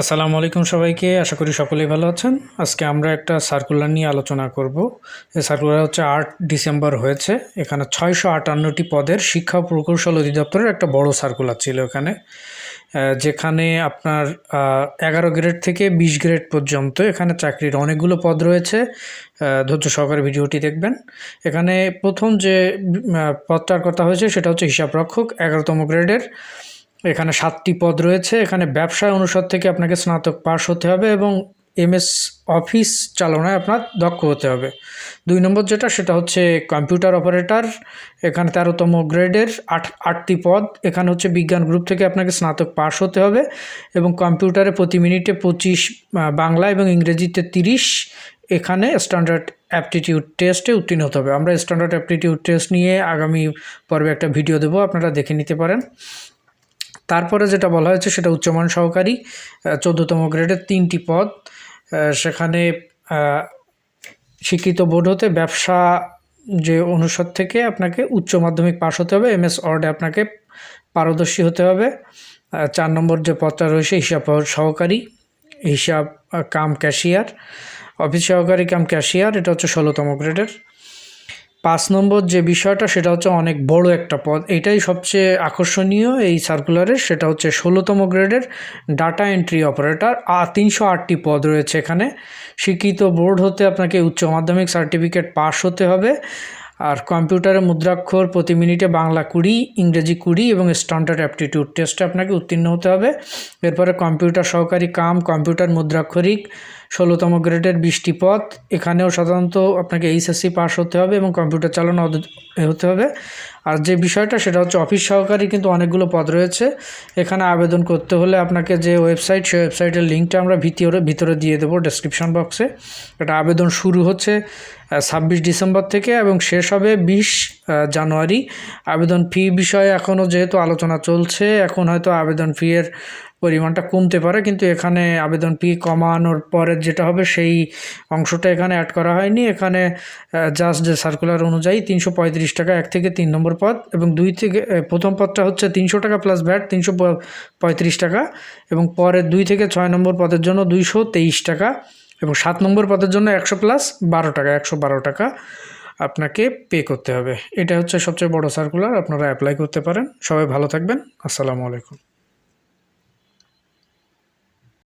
আসসালামু আলাইকুম সবাইকে, আশা করি সকলেই ভালো আছেন। আজকে আমরা একটা সার্কুলার নিয়ে আলোচনা করব। এই সার্কুলার হচ্ছে আট ডিসেম্বর হয়েছে। এখানে ছয়শো আটান্নটি পদের শিক্ষা প্রকৌশল অধিদপ্তরের একটা বড় সার্কুলার ছিল এখানে। যেখানে আপনার এগারো গ্রেড থেকে বিশ গ্রেড পর্যন্ত এখানে চাকরির অনেকগুলো পদ রয়েছে। ধৈর্য সহকারে ভিডিওটি দেখবেন। এখানে প্রথম যে পদটার কথা হয়েছে সেটা হচ্ছে হিসাবরক্ষক, এগারোতম গ্রেডের এখানে সাতটি পদ রয়েছে। এখানে ব্যবসায় অনুষদ থেকে আপনাকে স্নাতক পাশ হতে হবে এবং এমএস অফিস চালনায় আপনার দক্ষ হতে হবে। দুই নম্বর যেটা, সেটা হচ্ছে কম্পিউটার অপারেটর। এখানে তেরোতম গ্রেডের আট, আটটি পদ। এখানে হচ্ছে বিজ্ঞান গ্রুপ থেকে আপনাকে স্নাতক পাশ হতে হবে এবং কম্পিউটারে প্রতি মিনিটে পঁচিশ বাংলা এবং ইংরেজিতে তিরিশ। এখানে স্ট্যান্ডার্ড অ্যাপটিটিউড টেস্টে উত্তীর্ণ হতে হবে। আমরা স্ট্যান্ডার্ড অ্যাপটিটিউড টেস্ট নিয়ে আগামী পর্বে একটা ভিডিও দেবো, আপনারা দেখে নিতে পারেন। তারপরে যেটা বলা হয়েছে সেটা উচ্চমান সহকারী চোদ্দোতম গ্রেডের তিনটি পদ। সেখানে শিক্ষিত বোর্ড হতে ব্যবসা যে অনুষদ থেকে আপনাকে উচ্চ মাধ্যমিক পাশ হতে হবে এমএস অর্ডে আপনাকে পারদর্শী হতে হবে। চার নম্বর যে পদটা রয়েছে, হিসাব সহকারী, হিসাব কাম ক্যাশিয়ার। অফিস সহকারী, কাম ক্যাশিয়ার, এটা হচ্ছে ষোলোতম গ্রেডের। পাঁচ নম্বর যে বিষয়টা, সেটা হচ্ছে অনেক বড় একটা পদ। এটাই সবচেয়ে আকর্ষণীয় এই সার্কুলারের সেটা হচ্ছে ষোলোতম গ্রেডের ডাটা এন্ট্রি অপারেটর আর তিনশো আটটি পদ রয়েছে এখানে। শিক্ষিত বোর্ড হতে আপনাকে উচ্চ মাধ্যমিক সার্টিফিকেট পাস হতে হবে। আর কম্পিউটারে মুদ্রাক্ষর প্রতি মিনিটে বাংলা কুড়ি, ইংরেজি কুড়ি এবং স্ট্যান্ডার্ড অ্যাপটিটিউড টেস্টে আপনাকে উত্তীর্ণ হতে হবে। এরপরে কম্পিউটার সহকারী কাম কম্পিউটার মুদ্রাক্ষরিক ষোলোতম গ্রেডের বিশটি পদ এখানেও সাধারণত আপনাকে এইচএসসি পাস হতে হবে এবং কম্পিউটার চালানো হতে হবে। আর যে বিষয়টা, সেটা হচ্ছে অফিস সহকারী কিন্তু অনেকগুলো পদ রয়েছে। এখানে আবেদন করতে হলে আপনাকে যে ওয়েবসাইট, সেই ওয়েবসাইটের লিঙ্কটা আমরা ভিতরে ভিতরে দিয়ে দেবো ডেসক্রিপশন বক্সে। এটা আবেদন শুরু হচ্ছে ছাব্বিশ ডিসেম্বর থেকে এবং শেষ হবে বিশ জানুয়ারি। আবেদন ফি বিষয়ে এখনও যেহেতু আলোচনা চলছে, এখন হয়তো আবেদন ফি এর পরিমাণটা কমতে পারে, কিন্তু এখানে আবেদন ফি কমানোর পরে যেটা হবে সেই অংশটা এখানে অ্যাড করা হয়নি। এখানে জাস্ট যে সার্কুলার অনুযায়ী তিনশো পঁয়ত্রিশ টাকা এক থেকে তিন নম্বর পদ এবং দুই থেকে প্রথম পদটা হচ্ছে তিনশো টাকা প্লাস ভ্যাট তিনশো পঁয়ত্রিশ টাকা এবং পরের দুই থেকে ছয় নম্বর পদের জন্য দুইশো তেইশ টাকা এবং সাত নম্বর পদের জন্য একশো প্লাস বারো টাকা, একশো বারো টাকা আপনাকে পে করতে হবে। এটা হচ্ছে সবচেয়ে বড় সার্কুলার আপনারা অ্যাপ্লাই করতে পারেন। সবাই ভালো থাকবেন। আসসালামু আলাইকুম।